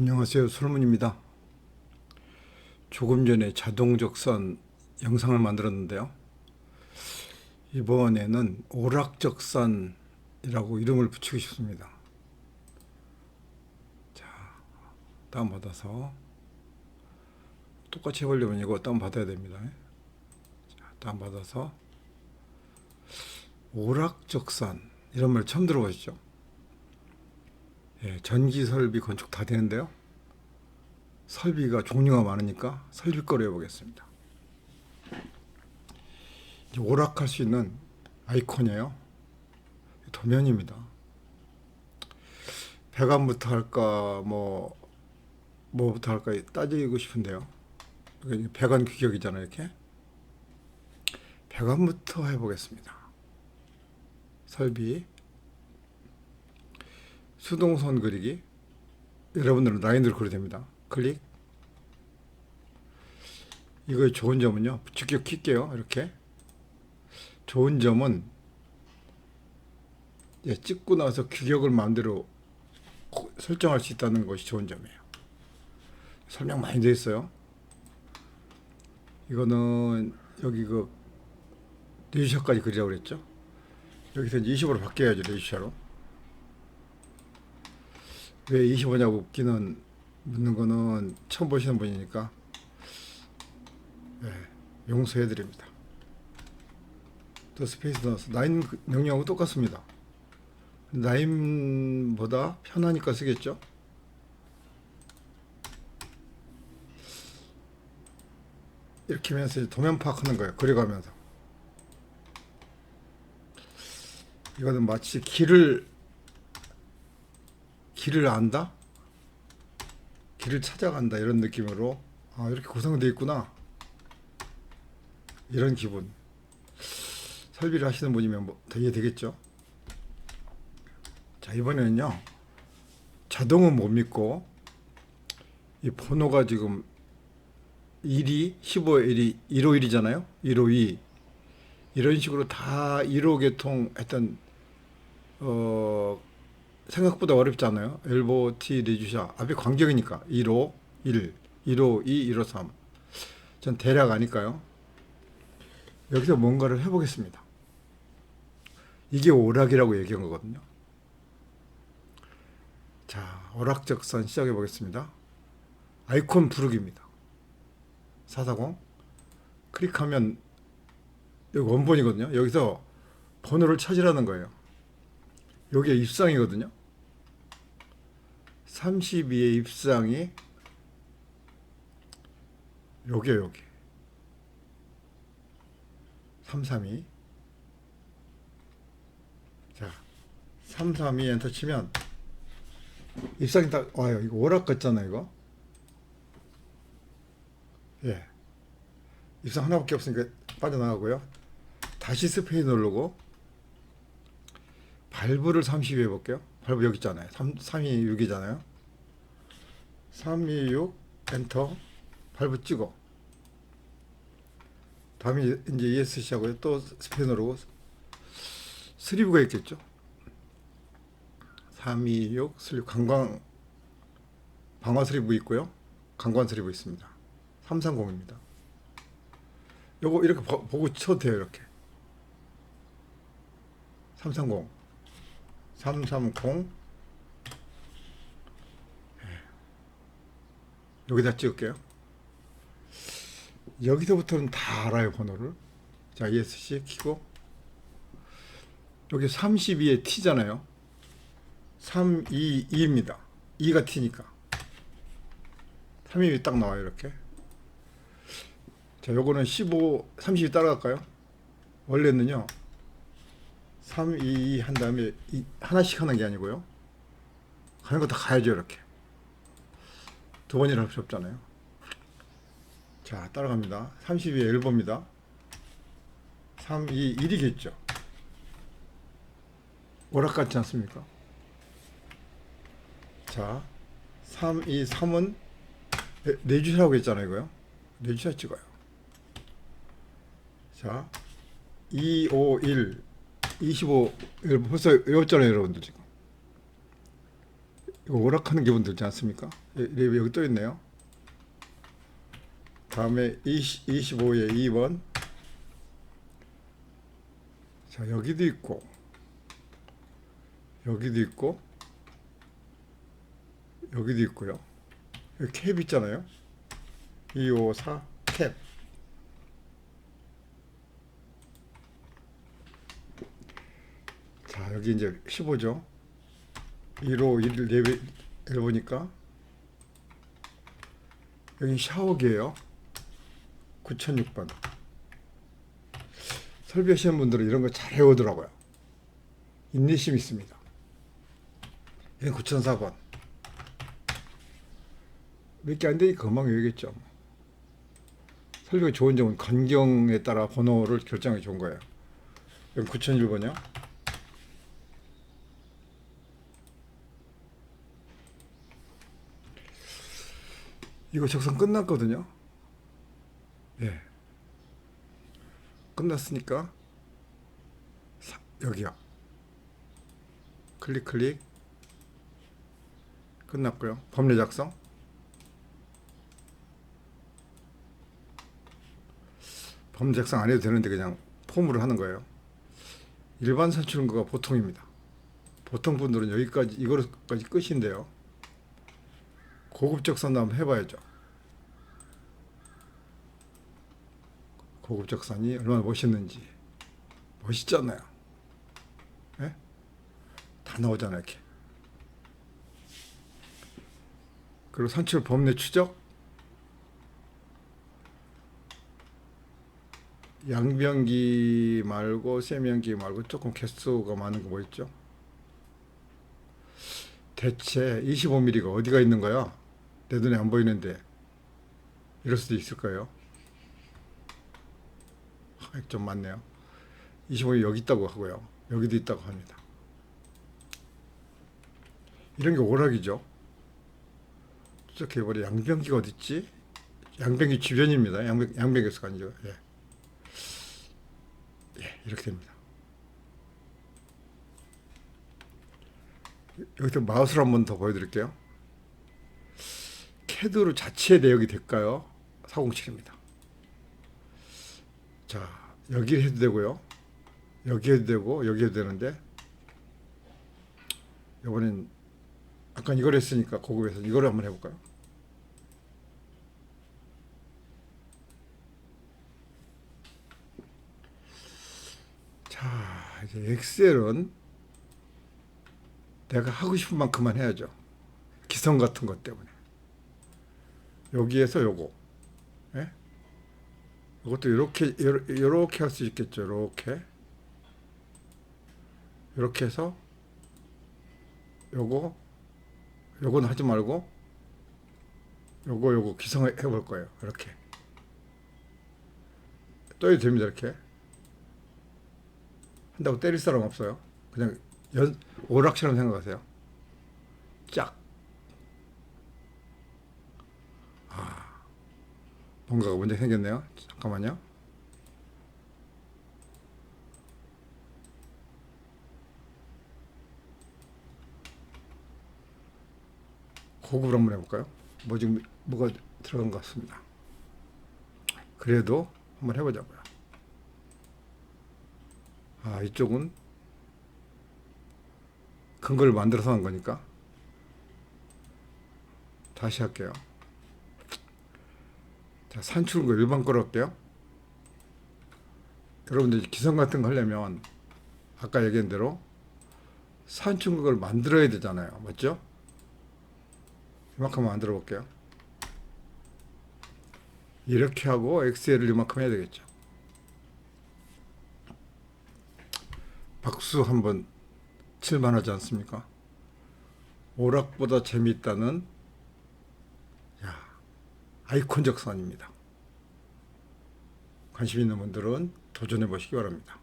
안녕하세요. 솔문입니다. 조금 전에 자동 적선 영상을 만들었는데요. 이번에는 오락 적선이라고 이름을 붙이고 싶습니다. 자, 다운 받아서 똑같이 해보려면 이거 다운 받아야 됩니다. 자, 다운 받아서 오락 적선 이런 말 처음 들어보셨죠? 예, 전기 설비 건축 다 되는데요. 설비가 종류가 많으니까 설비거리 해보겠습니다. 오락할 수 있는 아이콘이에요. 도면입니다. 배관부터 할까 뭐 뭐부터 할까 따지고 싶은데요. 배관 규격이잖아요, 이렇게. 배관부터 해보겠습니다. 설비 수동선 그리기 여러분들은 라인으로 그려도 됩니다. 클릭 이거의 좋은 점은요. 직접 킬게요. 이렇게 좋은 점은 예, 찍고 나서 규격을 마음대로 고- 설정할 수 있다는 것이 좋은 점이에요. 설명 많이 돼 있어요. 이거는 여기 그 레지샤까지 그리라고 그랬죠. 여기서 이제 20으로 바뀌어야죠. 레지샤로. 왜 25냐고 묻기는 묻는 거는 처음 보시는 분이니까 네, 용서해 드립니다. 또 스페이스 넣어서 나인 그 명령하고 똑같습니다. 나인보다 편하니까 쓰겠죠. 이렇게 하면서 도면 파악하는 거예요. 그려가면서. 이거는 마치 길을 길을 안다? 길을 찾아간다. 이런 느낌으로. 아 이렇게 구성되어 있구나. 이런 기분. 설비를 하시는 분이면 뭐 되게 되겠죠? 자 이번에는요. 자동은 못 믿고 이 번호가 지금 1이 15의 1이 151이잖아요. 152 이런 식으로 다 1호 개통 했던 어 생각보다 어렵지 않아요. 엘보 T 레주샤 앞에 광경이니까 1호 1, 1호 2, 1호 3. 전 대략 아니까요. 여기서 뭔가를 해보겠습니다. 이게 오락이라고 얘기한 거거든요. 자, 오락적선 시작해 보겠습니다. 아이콘 부르기입니다. 440 클릭하면 여기 원본이거든요. 여기서 번호를 찾으라는 거예요. 여기에 입상이거든요. 32의 입상이 요게 여기 332 자, 332 엔터 치면 입상이 딱 와요. 이거 오락 같잖아요, 이거. 예. 입상 하나밖에 없으니까 빠져나가고요. 다시 스페인 누르고 발브를 30 해볼게요. 발브 여기 있잖아요. 3, 326이잖아요. 326 엔터 발브 찍어. 다음에 이제 ESC 하고요. 또 스페인어로 스리브가 있겠죠. 326 슬리브 관광 방화 스리브 있고요. 관광 스리브 있습니다. 330입니다. 요거 이렇게 보- 보고 쳐도 돼요. 이렇게. 330 330 예. 여기다 찍을게요. 여기서부터는 다 알아요 번호를. 자 ESC 키고 여기 32에 T잖아요. 322입니다. 2가 T니까 322딱 나와요 이렇게. 자 요거는 15 32 따라갈까요? 원래는요. 3, 2, 2 한 다음에 이, 하나씩 하는 게 아니고요. 가는 거 다 가야죠, 이렇게. 두 번이나 할수 없잖아요. 자, 따라갑니다. 32의 엘보입니다. 3, 2, 1이겠죠. 오락 같지 않습니까? 자, 3, 2, 3은 내주시라고 했잖아요, 이거요. 내주셔 찍어요. 자, 2, 5, 1, 25 벌써 외웠잖아요 여러분들 지금 이거 오락하는 기분 들지 않습니까? 예, 여기, 여기 또 있네요. 다음에 20, 25에 2번. 자, 여기도 있고, 여기도 있고, 여기도 있고요. 여기 캡 있잖아요. 2, 5, 4, 캡. 자, 여기 이제 15죠. 1호 1 레벨 보니까 여기 샤워기예요. 9006번. 설비하시는 분들은 이런 거 잘 해오더라고요. 인내심 있습니다. 여기 9004번. 몇 개 안 되니까 금방 여기겠죠. 설비가 좋은 점은 간경에 따라 번호를 결정하기 좋은 거예요. 여기 9001번이요. 이거 작성 끝났거든요. 예. 끝났으니까 사- 여기요. 클릭 클릭 끝났고요. 법례 작성. 법례 작성 안 해도 되는데 그냥 폼으로 하는 거예요. 일반 산출인거가 보통입니다. 보통 분들은 여기까지 이거까지 끝인데요. 고급 적산도 한번 해봐야죠. 고급 적산이 얼마나 멋있는지 멋있잖아요. 예? 다 나오잖아요 이렇게. 그리고 산출 범례 추적 양변기 말고 세면기 말고 조금 개수가 많은 거 뭐 있죠? 대체 25mm가 어디가 있는 거야? 내 눈에 안 보이는데 이럴 수도 있을까요? 아, 좀 많네요. 25mm 여기 있다고 하고요. 여기도 있다고 합니다. 이런 게 오락이죠. 추적해버려 양변기가 어디 있지? 양변기 주변입니다. 양변, 양변기에서가 아니죠. 예. 예, 이렇게 됩니다. 여기서 마우스를 한번 더 보여드릴게요. 캐드로 자체 내역이 될까요? 407입니다. 자, 여기 해도 되고요. 여기 해도 되고, 여기 해도 되는데, 이번엔, 아까 이걸 했으니까 고급에서 이걸 한번 해볼까요? 자, 이제 엑셀은 내가 하고 싶은 만큼만 해야죠. 기성 같은 것 때문에. 여기에서 요거. 예? 이것도 이렇게 이렇게 할 수 있겠죠. 이렇게. 이렇게 해서 요거 요건 하지 말고 요거 요거 기성해 볼 거예요. 이렇게. 또 해도 됩니다. 이렇게. 한다고 때릴 사람 없어요. 그냥 연 오락처럼 생각하세요. 짝. 뭔가가 문제 생겼네요. 잠깐만요. 고급을 한번 해볼까요? 뭐 지금 뭐가 들어간 것 같습니다. 그래도 한번 해보자고요. 아, 이쪽은 큰걸 만들어서 한 거니까. 다시 할게요. 자, 산출은 거 일반 할게요. 여러분들 기성 같은 거 하려면 아까 얘기한 대로 산출국을 만들어야 되잖아요. 맞죠? 이만큼 만들어 볼게요. 이렇게 하고 엑셀을 이만큼 해야 되겠죠. 박수 한번 칠만 하지 않습니까? 오락보다 재미있다는 야, 아이콘 적산입니다. 관심 있는 분들은 도전해 보시기 바랍니다.